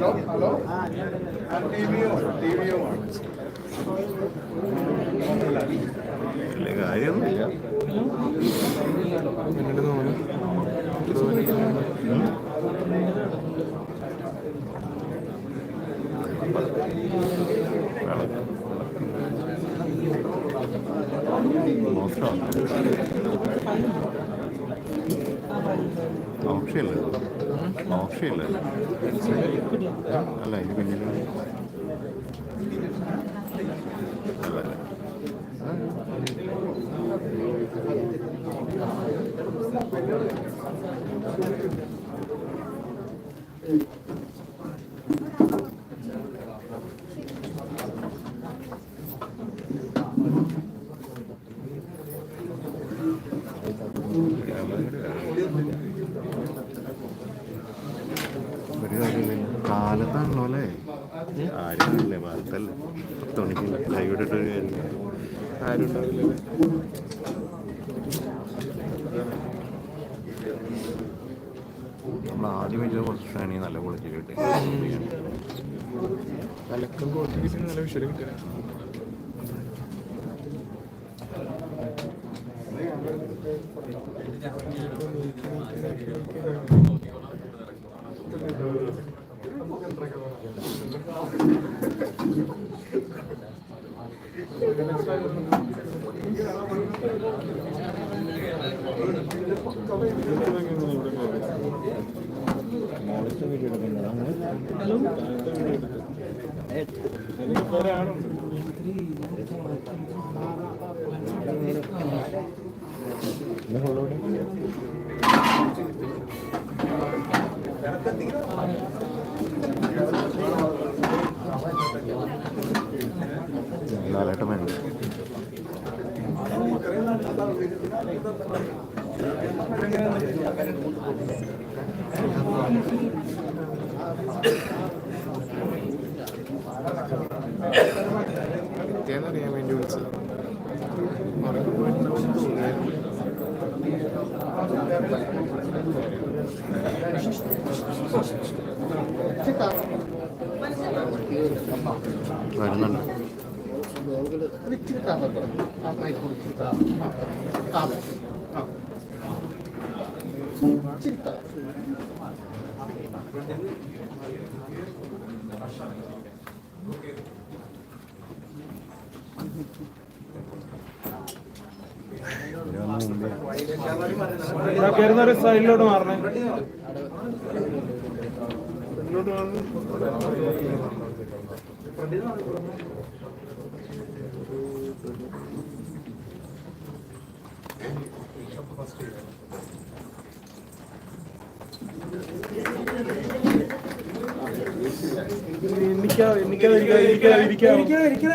Hello hello T വിയോ T വിയോ ആണ് വലിയ കാര്യമൊന്നുമില്ല മോക്ഷയില്ല മോക്ഷയില്ല അല്ല ഇത് പിന്നിൽ ആരും ഉണ്ടാവില്ലല്ലേ നമ്മൾ ആദ്യം വെച്ചത് കുറച്ച് ക്ഷണി നല്ല ക്വാളിറ്റി കിട്ടി തലക്കം കോട്ടിക്ക് നല്ല വിഷയം കിട്ടിയ ലാലേട്ടൻ അറിയാൻ വേണ്ടി വിളിച്ചത്. വരുന്നുണ്ട്. കയറുന്ന സൈഡിലോട്ട് മാറണേ സൈഡിലോട്ട് എനിക്കാ എനിക്കാ ഇരിക്കാ ഇരിക്കാ ഇരിക്കാ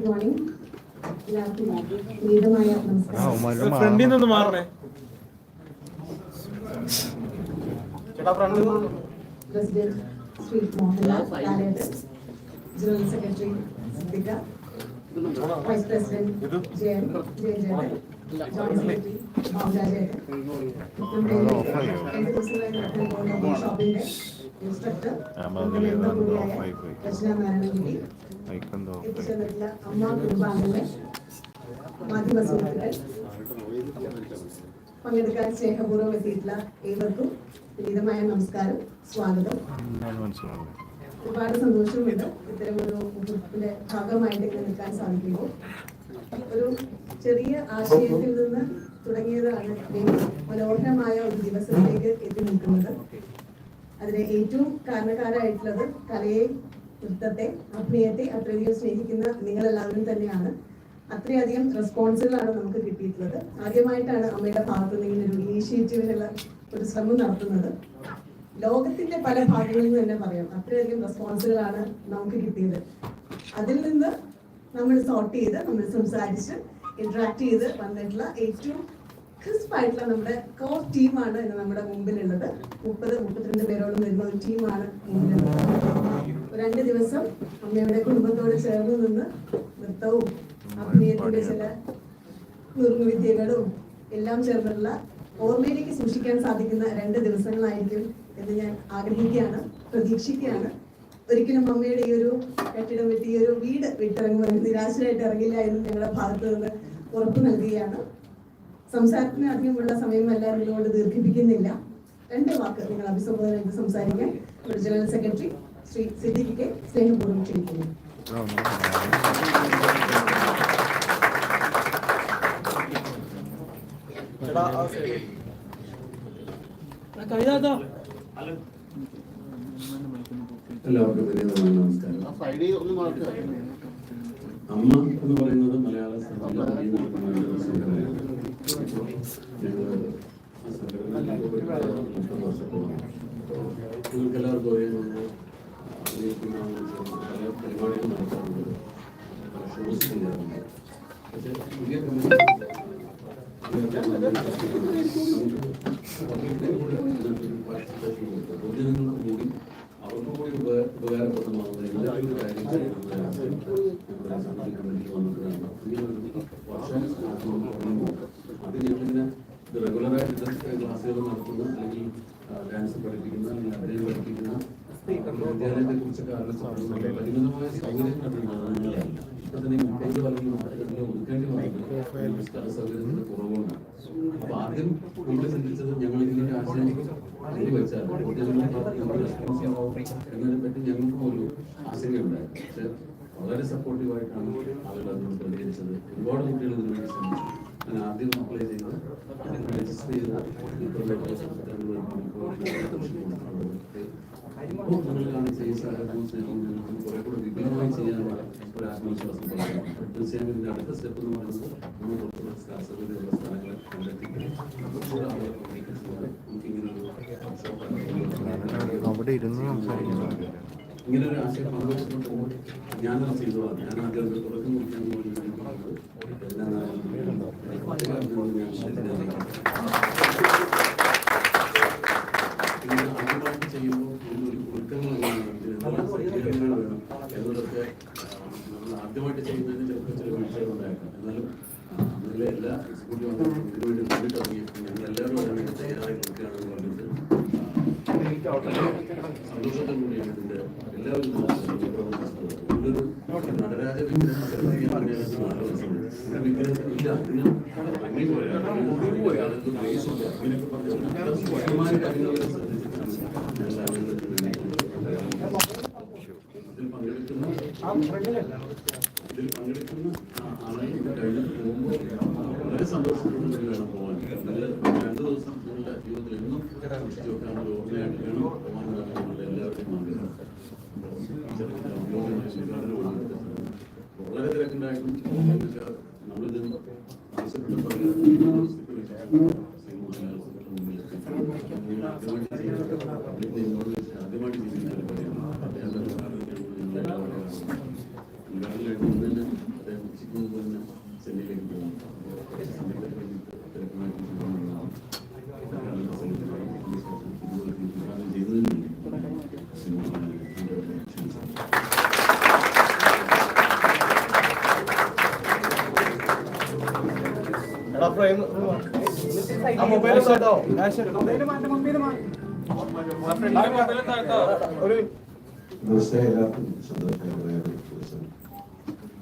ഗുഡ് മോർണിംഗ് ഫ്രണ്ടിൽ നിന്ന് മാറണേ. President Shri Mohanlal general secretary Siddique vice president Jayan Jayan Jayan ഷോപ്പിന്റെ ഇൻസ്ട്രക്ടർ രചന നാരായണൻകുട്ടി മാധ്യമ സുഹൃത്തുക്കൾ പങ്കെടുക്കാൻ സ്നേഹപൂർവം എത്തിയിട്ടുള്ള ഏവർക്കും വിനീതമായ നമസ്കാരം സ്വാഗതം. എന്നാണ് മനസ്സിലാവുന്നത്? ഒരുപാട് സന്തോഷമുണ്ട് ഇത്തരം ഒരു ഗ്രൂപ്പിന്റെ ഭാഗമായിട്ട് ഇങ്ങനെ നിൽക്കാൻ സാധിക്കുമ്പോൾ. ഒരു ചെറിയ ആശയത്തിൽ നിന്ന് തുടങ്ങിയതാണ് മനോഹരമായ ഒരു ദിവസത്തിലേക്ക് എത്തി നിൽക്കുന്നത്. അതിന് ഏറ്റവും കാരണക്കാരായിട്ടുള്ളത് കലയെ നൃത്തത്തെ അഭിനയത്തെ അത്രയധികം സ്നേഹിക്കുന്ന നിങ്ങളെല്ലാവരും തന്നെയാണ്. അത്രയധികം റെസ്പോൺസുകളാണ് നമുക്ക് കിട്ടിയിട്ടുള്ളത്. ആദ്യമായിട്ടാണ് അമ്മയുടെ ഭാഗത്ത് നിന്ന് ഇങ്ങനെ ഒരു ഇനീഷ്യേറ്റീവിനുള്ള ഒരു ശ്രമം നടത്തുന്നത്. ലോകത്തിന്റെ പല ഭാഗങ്ങളിൽ നിന്ന് തന്നെ പറയാം അത്രയധികം റെസ്പോൺസുകളാണ് നമുക്ക് കിട്ടിയത്. അതിൽ നിന്ന് നമ്മൾ സോർട്ട് ചെയ്ത് നമ്മൾ സംസാരിച്ച് ഇന്ററാക്ട് ചെയ്ത് വന്നിട്ടുള്ള ഏറ്റവും ക്രിസ്പ് ആയിട്ടുള്ള നമ്മുടെ കോർ ടീമാണ് ഇന്ന് നമ്മുടെ മുമ്പിലുള്ളത്. മുപ്പത് മുപ്പത്തിരണ്ട് പേരോളം വരുന്ന ഒരു ടീമാണ് മുമ്പിലുള്ളത്. രണ്ട് ദിവസം അമ്മയുടെ കുടുംബത്തോട് ചേർന്ന് നിന്ന് നൃത്തവും അഭിനയത്തിന്റെ ചില നുറുങ്ങുവിദ്യകളും എല്ലാം ചേർന്നുള്ള ഓർമ്മയിലേക്ക് സൂക്ഷിക്കാൻ സാധിക്കുന്ന രണ്ട് ദിവസങ്ങളായിരിക്കും എന്ന് ഞാൻ ആഗ്രഹിക്കുകയാണ് പ്രതീക്ഷിക്കുകയാണ്. ഒരിക്കലും അമ്മയുടെ ഈ ഒരു കെട്ടിടം വിട്ട് ഈ ഒരു വീട് വിട്ടിറങ്ങുമെന്ന് നിരാശരായിട്ട് ഇറങ്ങില്ല എന്ന് ഞങ്ങളുടെ ഭാഗത്ത് നിന്ന് ഉറപ്പ് നൽകുകയാണ്. സംസാരത്തിന് അധികമുള്ള സമയമല്ല നിന്നുകൊണ്ട് ദീർഘിപ്പിക്കുന്നില്ല. രണ്ട് വാക്ക് നിങ്ങൾ അഭിസംബോധന ചെയ്ത് സംസാരിക്കാൻ ജനറൽ സെക്രട്ടറി ശ്രീ സിദ്ദിഖിക്ക് സ്നേഹപൂർവം ക്ഷണിക്കുന്നു. എല്ലാവർക്കും നമസ്കാരം. അമ്മ എന്ന് പറയുന്നത് മലയാള നിങ്ങൾക്ക് എല്ലാവർക്കും അറിയാം അഭിനയിക്കുന്ന പല പരിപാടികൾ നടത്താറുണ്ട് പല ഷോസ് ചെയ്യാറുണ്ട് പക്ഷേ പുതിയ പൊതുജനങ്ങൾക്ക് കൂടി അവർക്ക് കൂടി ഉപ- ഉപകാരപ്രദമാവുന്ന എല്ലാവരും കാര്യം ചെയ്യുന്നതാണ് നമ്മുടെ സാമൂഹിക കമ്മിറ്റി വന്നിട്ടാണ് ഇങ്ങനൊരു വർഷം അത് ഞങ്ങളിങ്ങനെ ഇത് റെഗുലറായിട്ട് ഇത് ക്ലാസ്സുകൾ നടത്തുന്ന അല്ലെങ്കിൽ ഡാൻസ് പഠിപ്പിക്കുന്ന അല്ലെങ്കിൽ അഭിനയം പഠിപ്പിക്കുന്ന വിദ്യാലയത്തെ കുറിച്ചൊക്കെ ആലോചിച്ചിട്ടുണ്ടെങ്കിൽ പരിമിതമായ സൗകര്യങ്ങൾ ഇപ്പൊ തന്നെ മുപ്പത് അല്ലെങ്കിൽ ഇതിനെ ഒതുക്കേണ്ടി വന്നത് സ്ഥല സൗകര്യത്തിന്റെ കുറവുകൊണ്ടാണ്. അപ്പൊ ആദ്യം നമ്മൾ ചിന്തിച്ചത് ഞങ്ങൾ ഇതിന്റെ ആശയം വെച്ചാൽ കുട്ടികളുടെ റെസ്പോൺസീവ് ആവും എന്നതിനെ പറ്റി ഞങ്ങൾക്കും ഒരു ആശങ്കയുണ്ടായിരുന്നു പക്ഷെ വളരെ സപ്പോർട്ടീവായിട്ടാണ് ആളുകൾ അതിനോട് പ്രതികരിച്ചത്. ഒരുപാട് കുട്ടികൾ ഇതിനു വേണ്ടി ശ്രമിച്ചു. ഞാൻ ആദ്യം അപ്ലൈ ചെയ്ത് രജിസ്റ്റർ ചെയ്ത് സഹകരണവും സ്നേഹവും ഞങ്ങൾക്ക് കുറെ കൂടെ വിപുലമായി ചെയ്യാനുള്ള ഒരു ആത്മവിശ്വാസം. തീർച്ചയായും അടുത്ത സ്റ്റെപ്പ് എന്ന് പറയുന്നത് നമ്മൾ കുറച്ചുകൂടെ സ്ഥലങ്ങളെ സ്ഥലങ്ങൾ കണ്ടെത്തി കുറച്ചുകൂടെ ആളുകളെ communication നമുക്ക് ഇങ്ങനെ ഒരു അവിടെ ഇരുന്ന് സംസാരിക്കുന്നത് ഇങ്ങനെ ഒരു ആശയം പങ്കുവെച്ചിട്ടുണ്ട് ഞാനത് ചെയ്തോളാം ഞാൻ ആദ്യം അത് തുടക്കം കുറിക്കാൻ വേണ്ടി പറഞ്ഞത് പിന്നെ ആദ്യമായിട്ട് ചെയ്യുന്നതിന് ചിലപ്പോൾ ചില വീഴ്ചകൾ ഉണ്ടായേക്കാം എന്നാലും അതിലെ എല്ലാ എക്സിക്യൂട്ടീവ് അംഗങ്ങളും ഇതിനു വേണ്ടി മുന്നിട്ട് ഇറങ്ങി ഞങ്ങൾ എല്ലാവരും അതിനുവേണ്ടി തയ്യാറായി നിൽക്കുകയാണെന്ന് പറഞ്ഞിട്ട് സന്തോഷത്തോടുകൂടിയാണ് ഇതിന്റെ എല്ലാവരും നല്ലൊരു നടരാജ വിഗ്രഹം സെലക്ട് ചെയ്യാൻ നാല് ദിവസം ഒരു വിഗ്രഹത്തിന് ഇല്ല അതിന് ഭംഗി പോരാ അതിന് പോരാ അതിന് ഗ്രേസ് ഇല്ല അങ്ങനെയൊക്കെ പറഞ്ഞ് മുഖ്യമായ കാര്യങ്ങളൊക്കെ ശ്രദ്ധിച്ചിട്ടാണ് ഞങ്ങൾ ആളുകൾ ഇതിൽ പങ്കെടുക്കുന്ന ഇതിൽ പങ്കെടുക്കുന്ന ആളുകൾ കഴിഞ്ഞിട്ട് പോകുമ്പോൾ വളരെ സന്തോഷത്തോടുകൂടി വേണം പോകാൻ നിങ്ങൾ രണ്ടു ദിവസം നിങ്ങളുടെ ജീവിതത്തിൽ എന്നും സൂക്ഷിച്ചു വെക്കാനുള്ള ഒരു ഓർമ്മയായിട്ട് വേണം പോകാൻ നിങ്ങളുടെ എല്ലാവരുടെയും ആഗ്രഹം ചെറുക്കിന്റെ ഔദ്യോഗികമായ സ്വീകരണമാണ് വളരെ തിരക്കുണ്ടായിട്ടും നമ്മളിത് ആവശ്യപ്പെട്ടപ്പോൾ ആദ്യമായിട്ട് ചെയ്യുന്ന ആദ്യമായിട്ട് ചെയ്യുന്ന ഒരു കാര്യമാണ് അദ്ദേഹം ഉദ്ഘാടനമായിട്ട് ഇന്ന് തന്നെ അദ്ദേഹം ഉച്ചയ്ക്ക് മുമ്പ് തന്നെ ചെന്നൈയിലേക്ക് പോകും സമയത്ത് തിരക്കുമായിട്ട് പോകുന്നതാണ് ഉദ്ഘാടന പ്രസംഗത്തിൽ ഉദ്ഘാടനം ചെയ്തതിന് വേണ്ടി സിനിമ ക്ഷണിച്ചു എടാ ഫ്രെയിം ആ മൊബൈൽ കേട്ടോ ഒരു തീർച്ചയായും എല്ലാവർക്കും സന്തോഷകരമായ ഒരു ദിവസം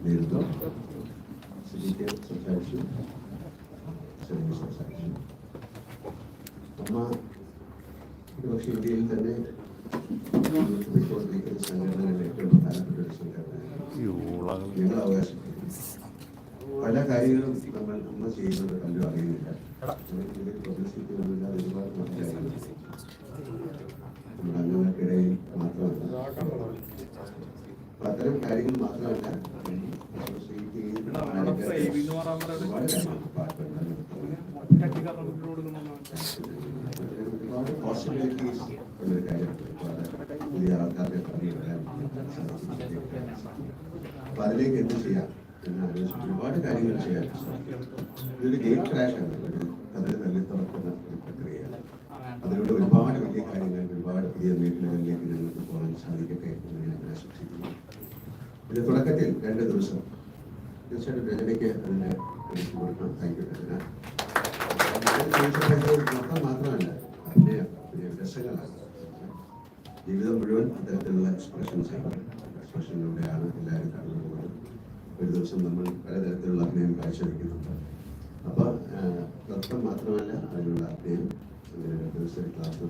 നേരിട്ടു സിദ്ദിഖ് സംസാരിച്ചു ശരി സംസാരിച്ചു അമ്മ ഒരുപക്ഷെ ഇന്ത്യയിൽ തന്നെ പോയിക്കൊണ്ടിരിക്കുന്ന സംഘടനകളിൽ ഏറ്റവും പ്രധാനപ്പെട്ട ഒരു സംഘടന ഈ ഊളകൾ നിങ്ങൾ അവകാശപ്പെടുന്നു പല കാര്യങ്ങളും നമ്മൾ നമ്മൾ ചെയ്യുന്നത് പലരും അറിയുന്നില്ല. പബ്ലിസിറ്റി ഒന്നുമില്ലാതെ ഒരുപാട് മറ്റു കാര്യങ്ങൾ നമ്മുടെ അംഗങ്ങൾക്കിടയിൽ മാത്രമല്ല അപ്പൊ അത്തരം കാര്യങ്ങൾ മാത്രമല്ല പുതിയ ആൾക്കാർക്ക് അപ്പൊ അതിലേക്ക് എന്ത് ചെയ്യാം എന്ന് ആലോചിച്ച് ഒരുപാട് കാര്യങ്ങൾ ചെയ്യാൻ ഇതൊരു ഗെയിം ക്രാഷ് ആണ് ഒരു കഥ തല്ലി തുറക്കുന്ന ഒരു പ്രക്രിയയാണ് അതിലൂടെ ഒരുപാട് വലിയ കാര്യങ്ങൾ ഒരുപാട് പുതിയ മേഖലകളിലേക്ക് ഞങ്ങൾക്ക് പോകാൻ സാധിക്കട്ടെ എന്ന് ഞാൻ ആശംസിക്കുന്നു ഇതിന്റെ തുടക്കത്തിൽ രണ്ട് ദിവസം മാത്രമല്ല ജീവിതം മുഴുവൻ അത്തരത്തിലുള്ള എക്സ്പ്രഷൻസ് എക്സ്പ്രഷനിലൂടെയാണ് എല്ലാവരും കടന്നു ഒരു ദിവസം നമ്മൾ പലതരത്തിലുള്ള അഭിനയം കാഴ്ചവെക്കുന്നുണ്ട്. അപ്പോൾ നൃത്തം മാത്രമല്ല അതിനുള്ള അഭിനയം. അങ്ങനെ ക്ലാസ്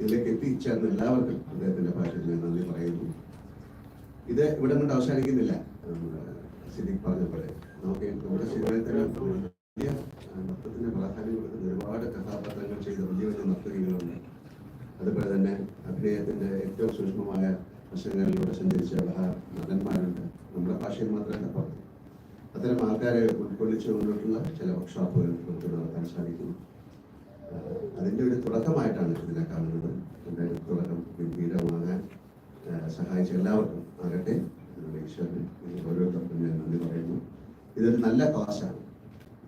ഇതിലേക്ക് എത്തിച്ചേർന്ന എല്ലാവർക്കും അദ്ദേഹത്തിന്റെ ഭാഷയിൽ ഞാൻ നന്ദി പറയുന്നു. ഇത് ഇവിടെ കൊണ്ട് അവസാനിക്കുന്നില്ല. നമ്മുടെ സിദ്ദിഖ് പറഞ്ഞ പോലെ. നമുക്ക് നമ്മുടെ ശരീരത്തിന് വലിയ നൃത്തത്തിന് പ്രാധാന്യം കൊടുക്കുന്ന ഒരുപാട് കഥാപാത്രങ്ങൾ ചെയ്ത വലിയ വലിയ നർത്തകികളുണ്ട്. അതുപോലെ തന്നെ അഭിനയത്തിന്റെ ഏറ്റവും സൂക്ഷ്മമായ വശങ്ങളിലൂടെ സഞ്ചരിച്ച നടന്മാരുണ്ട്. നമ്മുടെ ഭാഷയിൽ മാത്രമല്ല പറഞ്ഞു അത്തരം ആൾക്കാരെ ഉൾക്കൊള്ളിച്ചുകൊണ്ടിട്ടുള്ള ചില വർക്ക്ഷോപ്പുകൾ നമുക്ക് നടത്താൻ സാധിക്കുന്നു. അതിന്റെ ഒരു തുടക്കമായിട്ടാണ് ഇതിനെ കാണുന്നത്. എന്റെ തുടക്കം ഗംഭീരമാകാൻ സഹായിച്ച എല്ലാവർക്കും ആകട്ടെ. ഈശ്വരന് നിങ്ങൾ ഓരോരുത്തർക്കും ഞാൻ നന്ദി പറയുന്നു. ഇതൊരു നല്ല ക്ലാസ്സാണ്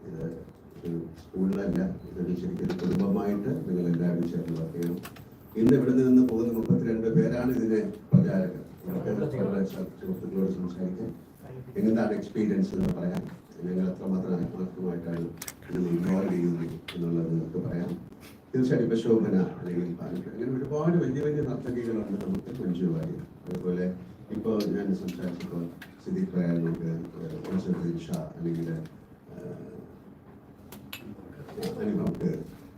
ഇത് ഒരു സ്കൂളിലല്ല ഇതൊരു ശരിക്കും കുടുംബമായിട്ട് നിങ്ങൾ എല്ലാവരും ചേർന്ന് വർക്ക് ചെയ്യണം. ഇന്ന് ഇവിടെ നിന്ന് പോകുന്ന മുപ്പത്തിരണ്ട് പേരാണ് ഇതിനെ പ്രചാരകർ. സുഹൃത്തുക്കളോട് സംസാരിക്കാൻ എങ്ങനെയാണ് എക്സ്പീരിയൻസ് എന്ന് പറയാം. ഞങ്ങൾ എത്രമാത്രം ആത്മാർത്ഥമായിട്ടാണ് ഇതിൽ ഇൻവോൾവ് ചെയ്യുന്നത് എന്നുള്ളത് നിങ്ങൾക്ക് പറയാം. തീർച്ചയായിട്ടും ഇപ്പൊ ശോഭന അല്ലെങ്കിൽ പാലക്കാട് അങ്ങനെ ഒരുപാട് വലിയ വലിയ നർത്തകികളുണ്ട് നമുക്ക് മഞ്ജു വാര്യർ. അതുപോലെ ഇപ്പോൾ ഞാൻ സംസാരിച്ചപ്പോൾ സിദ്ദീഖ് നമുക്ക് ഓൺസറുദ്ദീൻ ഷാ അല്ലെങ്കിൽ അനുഭവക്ക്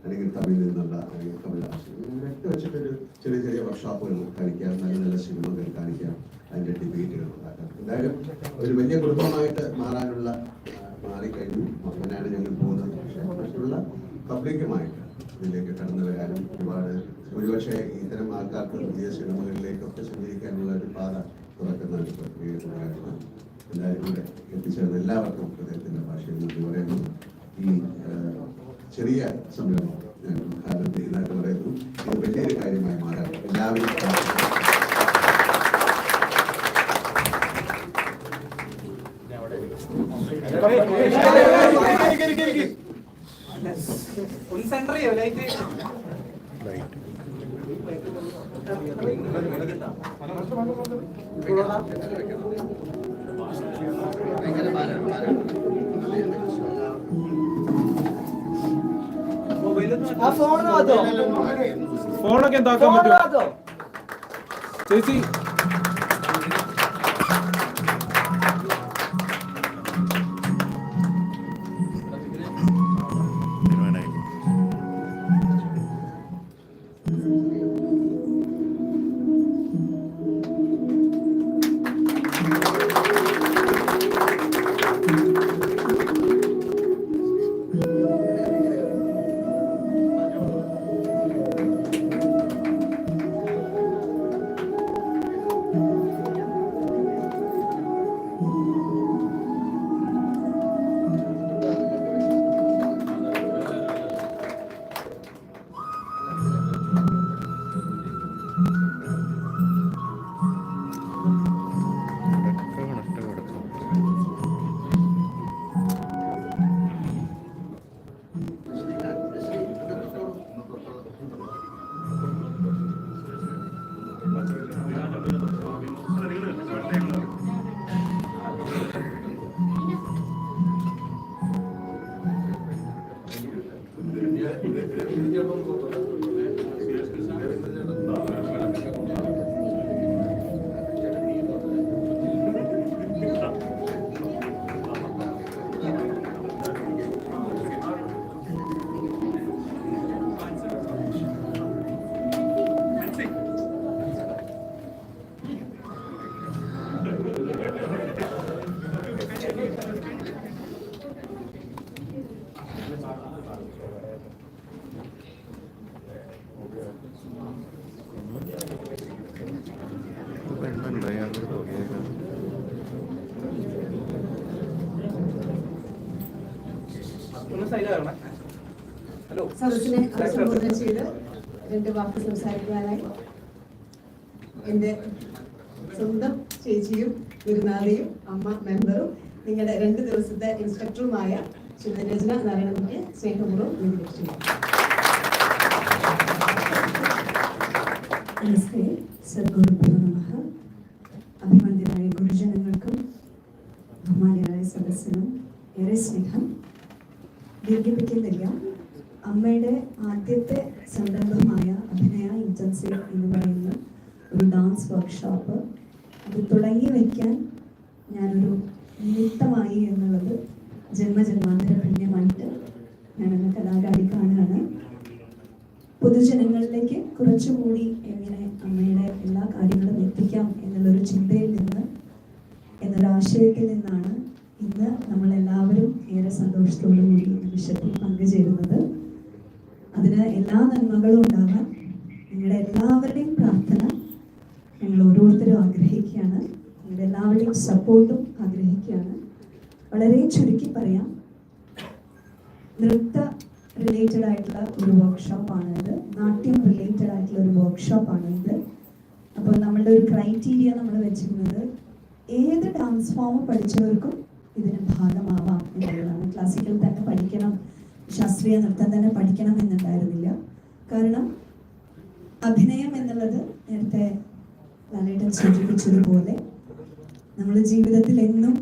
അല്ലെങ്കിൽ തമിഴിൽ നിന്നുള്ള അല്ലെങ്കിൽ കമലഹാസൻ ഇവരൊക്കെ വെച്ചിട്ടൊരു ചെറിയ ചെറിയ വർക്ക്ഷോപ്പുകൾ കാണിക്കാം നല്ല നല്ല സിനിമകൾ കാണിക്കാം അതിന്റെ ഡിബേറ്റുകൾ ഉണ്ടാക്കാം. എന്തായാലും ഒരു വലിയ കുടുംബമായിട്ട് മാറാനുള്ള മാറിക്കഴിഞ്ഞു. അങ്ങനെയാണ് ഞങ്ങൾ പോകുന്നത്. പക്ഷേ മറ്റുള്ള പബ്ലിക്കുമായിട്ട് ഇതിലേക്ക് കടന്നു വരാനും ഒരുപാട് ഒരുപക്ഷെ ഇത്തരം ആൾക്കാർക്ക് പുതിയ സിനിമകളിലേക്കൊക്കെ സഞ്ചരിക്കാനുള്ള ഒരു പാത തുറക്കുന്ന ഒരു പ്രക്രിയ എല്ലാവരും കൂടെ എത്തിച്ചേർന്ന എല്ലാവർക്കും ഹൃദയത്തിന്റെ ഭാഷയിൽ നിന്ന് പറയുന്നു. ഈ ചെറിയ സംരംഭം ഞാൻ ഉദ്ഘാടനം ചെയ്യുന്നതായിട്ട് പറയുന്നു. ഇത് വലിയൊരു കാര്യമായി മാറാൻ എല്ലാവരും. ഒന്ന് സെന്റർ ലൈറ്റ് ലൈറ്റ് ഫോണൊക്കെ എന്താക്കാൻ പറ്റും? ചേച്ചി സദസ്സിനെ അഭിസംബോധന ചെയ്ത് രണ്ട് വാക്ക് സംസാരിക്കുവാനായി എന്റെ സ്വന്തം ചേച്ചിയും ഗുരുനാഥയും അമ്മ മെമ്പറും നിങ്ങളുടെ രണ്ട് ദിവസത്തെ ഇൻസ്ട്രക്ടറുമായ ശിവരചന രചന നാരായണൻകുട്ടിയെ സ്നേഹപൂർവം നിരീക്ഷിക്കുന്നു നമസ്തേ. സദ്ഗുരുഭ്യോ നമഃ. ഗുരുജനങ്ങൾക്കും ബഹുമാന്യരായ സദസ്സിനും ഏറെ സ്നേഹം. ദീർഘിപ്പിക്കുന്നില്ല അമ്മയുടെ ആദ്യത്തെ സംരംഭമായ അഭിനയ ഇന്റൻസീവ് എന്ന് പറയുന്ന ഒരു ഡാൻസ് വർക്ക്ഷോപ്പ് അത് തുടങ്ങി വയ്ക്കാൻ ഞാനൊരു നിമിത്തമായി എന്നുള്ളത് ജന്മജന്മാന്തര പുണ്യമായിട്ട് ഞാനെന്ന കലാകാരി കാണുകയാണ്. പൊതുജനങ്ങളിലേക്ക് കുറച്ചുകൂടി എങ്ങനെ അമ്മയുടെ എല്ലാ കാര്യങ്ങളും എത്തിക്കാം എന്നുള്ളൊരു ചിന്തയിൽ നിന്ന് എന്നൊരാശയത്തിൽ നിന്നാണ് ഇന്ന് നമ്മളെല്ലാവരും ഏറെ സന്തോഷത്തോടു കൂടി നിമിഷത്തിൽ പങ്കുചേരുന്നത്. അതിന് എല്ലാ നന്മകളും ഉണ്ടാകാൻ നിങ്ങളുടെ എല്ലാവരുടെയും പ്രാർത്ഥന ഞങ്ങൾ ഓരോരുത്തരും ആഗ്രഹിക്കുകയാണ്. നിങ്ങളുടെ എല്ലാവരുടെയും സപ്പോർട്ടും ആഗ്രഹിക്കുകയാണ്. വളരെ ചുരുക്കി പറയാം. നൃത്ത റിലേറ്റഡ് ആയിട്ടുള്ള ഒരു വർക്ക്ഷോപ്പാണ് ഇത്. നാട്യം റിലേറ്റഡ് ആയിട്ടുള്ള ഒരു വർക്ക്ഷോപ്പാണ് ഇത്. അപ്പോൾ നമ്മളുടെ ഒരു ക്രൈറ്റീരിയ നമ്മൾ വെച്ചിരുന്നത് ഏത് ഡാൻസ് ഫോം പഠിച്ചവർക്കും ഇതിന് ഭാഗമാവാം എന്നുള്ളതാണ്. ക്ലാസിക്കൽ തന്നെ പഠിക്കണം. ശാസ്ത്രീയ നൃത്തം തന്നെ പഠിക്കണം എന്നുണ്ടായിരുന്നില്ല. കാരണം അഭിനയം എന്നുള്ളത് നേരത്തെ ലാലേട്ടൻ സൂചിപ്പിച്ചതുപോലെ നമ്മൾ ജീവിതത്തിൽ എന്നും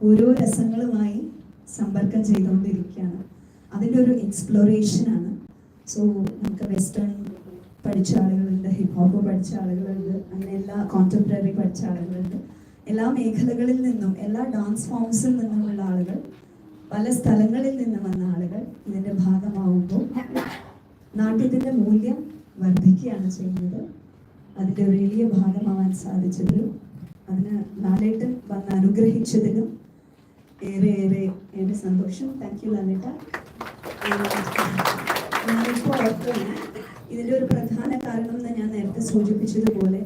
ഓരോ രസങ്ങളുമായി സമ്പർക്കം ചെയ്തുകൊണ്ടിരിക്കുകയാണ്. അതിന്റെ ഒരു എക്സ്പ്ലോറേഷനാണ് സോ നമുക്ക് വെസ്റ്റേൺ പഠിച്ച ആളുകളുണ്ട് ഹിപ് ഹോപ്പ് പഠിച്ച ആളുകളുണ്ട് അങ്ങനെ എല്ലാ കോണ്ടംപററി പഠിച്ച ആളുകളുണ്ട്. എല്ലാ മേഖലകളിൽ നിന്നും എല്ലാ ഡാൻസ് ഫോംസിൽ നിന്നുമുള്ള ആളുകൾ പല സ്ഥലങ്ങളിൽ നിന്ന് വന്ന ആളുകൾ ഇതിന്റെ ഭാഗമാവുമ്പോൾ നാട്യത്തിന്റെ മൂല്യം വർദ്ധിക്കുകയാണ് ചെയ്യുന്നത്. അതിന്റെ ഒരു വലിയ ഭാഗമാവാൻ സാധിച്ചതിലും അതിന് ലാലേട്ടൻ വന്ന് അനുഗ്രഹിച്ചതിലും ഏറെ ഏറെ ഏറെ സന്തോഷം. താങ്ക് യു ലാലേട്ട. ഞാനിപ്പോൾ ഓർക്കുകയാണ് ഇതിന്റെ ഒരു പ്രധാന കാരണം എന്ന് ഞാൻ നേരത്തെ സൂചിപ്പിച്ചതുപോലെ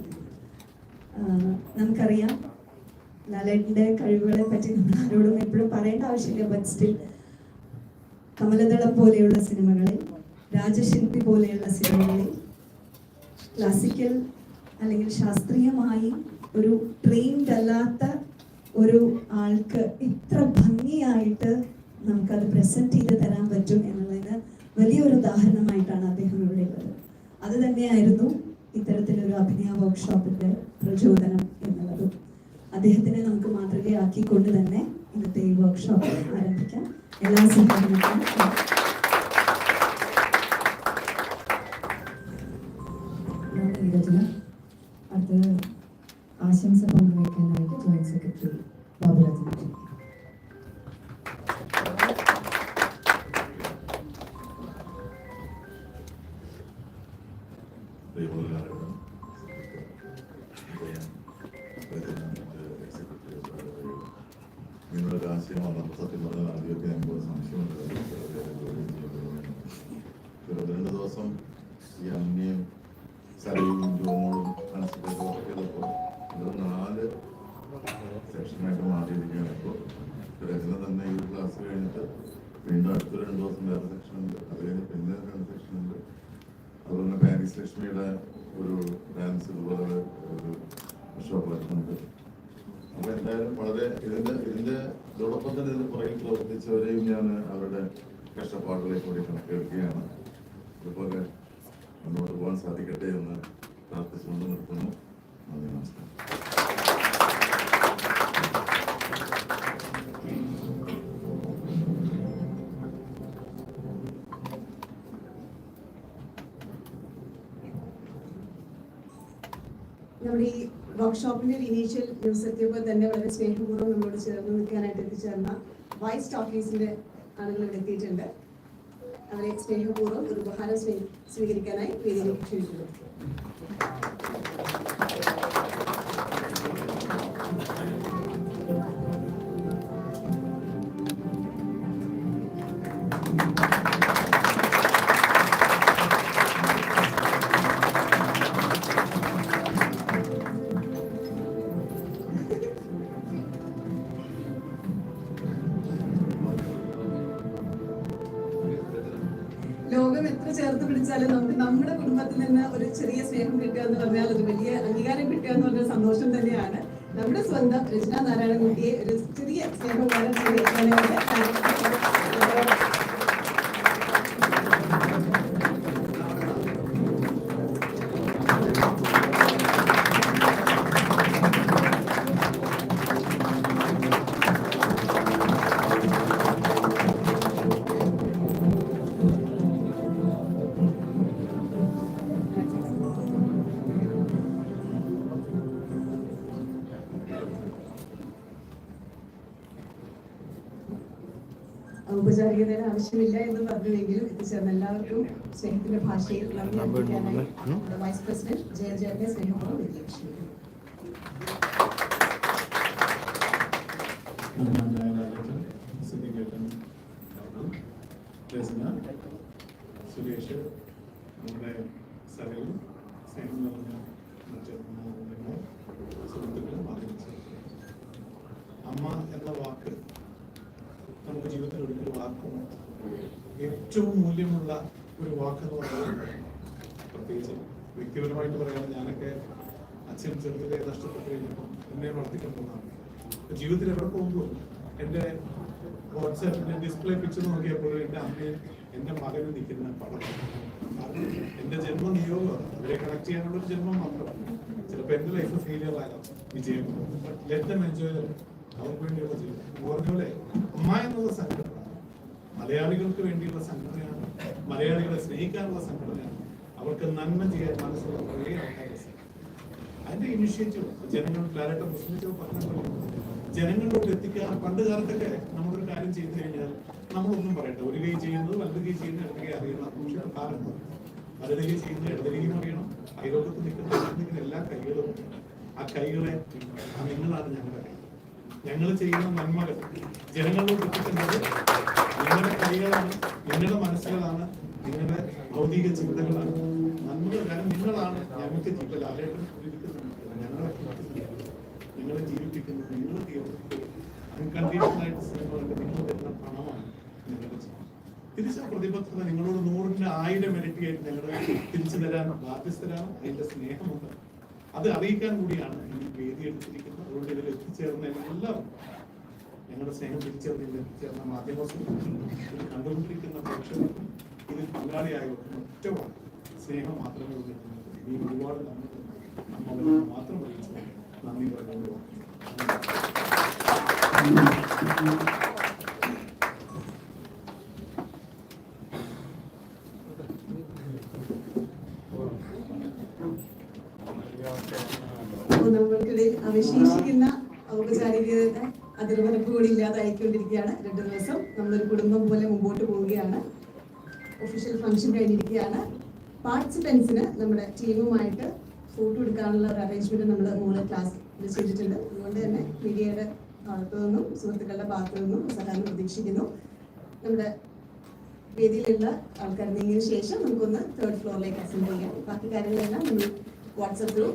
നമുക്കറിയാം ലാലേട്ടന്റെ കഴിവുകളെ പറ്റി ആരോടും എപ്പോഴും പറയേണ്ട ആവശ്യമില്ല ബട്ട് സ്റ്റിൽ കമലദളം പോലെയുള്ള സിനിമകളിൽ രാജശില്പി പോലെയുള്ള സിനിമകളിൽ ക്ലാസിക്കൽ അല്ലെങ്കിൽ ശാസ്ത്രീയമായി ഒരു ട്രെയിൻഡ് അല്ലാത്ത ഒരു ആൾക്ക് ഇത്ര ഭംഗിയായിട്ട് നമുക്കത് പ്രസന്റ് ചെയ്ത് തരാൻ പറ്റും എന്നുള്ളതിന് വലിയൊരു ഉദാഹരണമായിട്ടാണ് അദ്ദേഹം ഇവിടെ ഉള്ളത്. അത് തന്നെയായിരുന്നു ഇത്തരത്തിലൊരു അഭിനയ വർക്ക്ഷോപ്പിന്റെ പ്രചോദനം എന്നുള്ളതും. അദ്ദേഹത്തിനെ നമുക്ക് മാതൃകയാക്കിക്കൊണ്ട് തന്നെ ഇന്നത്തെ ഈ വർക്ക്ഷോപ്പ് ആരംഭിക്കാം. എല്ലാ സംഘടനകളും അത് ആശംസ പങ്കുവയ്ക്കാനായിട്ട് ജോയിന്റ് സെക്രട്ടറി ബാബുരാജൻ ആശയമാണ് സത്യം പറഞ്ഞാൽ ആദ്യമൊക്കെ ഞങ്ങൾക്ക് സംശയമുണ്ട്. ഒരു രണ്ട് ദിവസം വർക്ക്ഷോപ്പിന്റെ ഇനീഷ്യൽ ന്യൂസ് എത്തിയപ്പോൾ തന്നെ വളരെ സ്നേഹപൂർവം നമ്മളോട് ചേർന്ന് നിൽക്കാനായിട്ട് എത്തിച്ചേർന്ന വൈസ് ടോക്കീസിന്റെ ആളുകൾ ഇവിടെ എത്തിയിട്ടുണ്ട്. അവരെ സ്നേഹപൂർവം ഒരു ഉപഹാരം സ്വീകരിക്കാനായി വേദി ക്ഷണിക്കുന്നു. ചേർത്ത് പിടിച്ചാലും നമുക്ക് നമ്മുടെ കുടുംബത്തിൽ നിന്ന് ഒരു ചെറിയ സ്നേഹം കിട്ടുക എന്ന് പറഞ്ഞാൽ ഒരു വലിയ അംഗീകാരം കിട്ടുക എന്ന് പറഞ്ഞ സന്തോഷം തന്നെയാണ്. നമ്മുടെ സ്വന്തം രചന നാരായണൻകുട്ടിയെ ഒരു ചെറിയ സ്നേഹം ഔപചാരികതയുടെ ആവശ്യമില്ല എന്ന് പറഞ്ഞുവെങ്കിലും എത്തിച്ചേർന്ന എല്ലാവർക്കും സ്നേഹത്തിന്റെ ഭാഷയിൽ വൈസ് പ്രസിഡന്റ് ജയ ജയന്റെ സ്നേഹപൂർവം ലക്ഷ്യമിക്കുന്നു ബഹുമാനായ രാജേട്ടൻ, സിദ്ദിഖേട്ടൻ, രചന, സുരേഷ് നമ്മുടെ സകൽ സ്നേഹം നിറഞ്ഞ മറ്റ് അംഗങ്ങൾ, സുഹൃത്തുക്കൾ മാധ്യമസുഹൃത്തുക്കൾ അമ്മ എന്ന വാക്ക് നമുക്ക് ജീവിതത്തിൽ ഒരിക്കലും വാക്കും ഏറ്റവും മൂല്യമുള്ള ഒരു വാക്കെന്ന് പ്രത്യേകിച്ച് വ്യക്തിപരമായിട്ട് പറയാൻ ഞാനൊക്കെ അച്ഛൻ ചെറുതിലെ നഷ്ടപ്പെട്ടു കഴിഞ്ഞപ്പോൾ എന്നെ വളർത്തിക്കൊണ്ടുവന്നാണ് ജീവിതത്തിൽ എവിടെ പോകുമ്പോൾ എന്റെ വാട്സാപ്പിന്റെ ഡിസ്പ്ലേ പിക്ചർ നോക്കിയപ്പോൾ എന്റെ അമ്മയും എന്റെ മകനും നിൽക്കുന്ന പടം. എന്റെ ജന്മ നിയോഗം അവരെ കണക്ട് ചെയ്യാനുള്ള ഒരു ജന്മം മാത്രം. ചിലപ്പോൾ എന്റെ ലൈഫ് ഫെയിലിയർ ആയാലും വിജയം ലെറ്റ് ദം എൻജോയ് അവർക്ക് വേണ്ടിയുള്ള ജീവിതം. പറഞ്ഞ പോലെ അമ്മ എന്നുള്ള സംഘടന. മലയാളികൾക്ക് വേണ്ടിയുള്ള സംഘടനയാണ് മലയാളികളെ സ്നേഹിക്കാനുള്ള സംഘടനയാണ്. അവർക്ക് നന്മ ചെയ്യാൻ മനസ്സുള്ള കുറേ ആൾക്കാരെ അതിന്റെ ഇനിഷ്യേറ്റീവ് ജനങ്ങൾ ഡയറക്ടർ പ്രസംഗിച്ചത് പറഞ്ഞു ജനങ്ങളിലോട്ട് എത്തിക്കാൻ പണ്ട് കാലത്തൊക്കെ നമ്മളൊരു കാര്യം ചെയ്തു കഴിഞ്ഞാൽ നമ്മളൊന്നും പറയട്ടെ ഒരു കൈ ചെയ്യുന്നത് വലത് കൈ ചെയ്യുന്നത് ഇടത് കൈ അറിയണം. പക്ഷേ കാലം മാറി. വലത് കൈ ചെയ്യുന്നത് ഇടത് അറിയണം. അയലോകത്ത് നിൽക്കുന്ന എല്ലാ കൈകളും ആ കൈകളെ നിങ്ങളാണ് ഞങ്ങളുടെ കൈ ഞങ്ങൾ ചെയ്യുന്ന നന്മകൾ. ജനങ്ങളിലോട്ട് എത്തിക്കുന്നത് നിങ്ങളുടെ കൈകളാണ് നിങ്ങളുടെ മനസ്സുകളാണ് നിങ്ങളുടെ ഭൗതിക ചിന്തകളാണ്. നന്മകൾ കാരണം നിങ്ങളാണ് ഞങ്ങൾക്ക് ജീവിതം ലാലേട്ടൻ ഞങ്ങളെ നിങ്ങളെ ജീവിപ്പിക്കുന്നത് നിങ്ങൾ അൺകണ്ടീഷണലായിട്ട് സിനിമ കണ്ട് നിങ്ങൾ തരുന്ന പണമാണ് തിരിച്ച പ്രതിബദ്ധത നിങ്ങളോട് നൂറിന്റെ ആയിരം ഇരട്ടിയായിട്ട് ഞങ്ങൾ തിരിച്ചു തരാൻ ബാധ്യസ്ഥരാണ്. അതിന്റെ സ്നേഹമുണ്ട്. അത് അറിയിക്കാൻ കൂടിയാണ് ഈ വേദി അതുകൊണ്ട് ഇതിൽ എത്തിച്ചേർന്ന എല്ലാം ഞങ്ങളുടെ സ്നേഹം തിരിച്ചേർന്ന് ഇതിൽ എത്തിച്ചേർന്ന മാധ്യമ കണ്ടുകൊണ്ടിരിക്കുന്ന പ്രേക്ഷകർക്കും ഇതിൽ പങ്കാളിയായവർക്കും ഒറ്റ സ്നേഹം മാത്രമേ ഉള്ളൂ ഇനി ഒരുപാട് നന്ദി. മാത്രം നന്ദി പറഞ്ഞു അപ്പോൾ കഴിഞ്ഞിരിക്കുകയാണ് പാർട്ടിസിപ്പൻസിന് നമ്മുടെ ടീമുമായിട്ട് ഫോട്ടോ എടുക്കാനുള്ള ഒരു അറേഞ്ച്മെന്റ് നമ്മൾ മൂന്ന് ക്ലാസ് ചെയ്തിട്ടുണ്ട്. അതുകൊണ്ട് തന്നെ മീഡിയയുടെ ഭാഗത്തു നിന്നും സുഹൃത്തുക്കളുടെ ഭാഗത്തു നിന്നും സഹായം പ്രതീക്ഷിക്കുന്നു. നമ്മുടെ വേദിയിലുള്ള ആൾക്കാർ നീങ്ങിയ ശേഷം നമുക്കൊന്ന് തേർഡ് ഫ്ലോറിലേക്ക് അസംബിൾ ചെയ്യാം. ബാക്കി കാര്യങ്ങളെല്ലാം നമ്മൾ വാട്സപ്പ് ഗ്രൂപ്പ്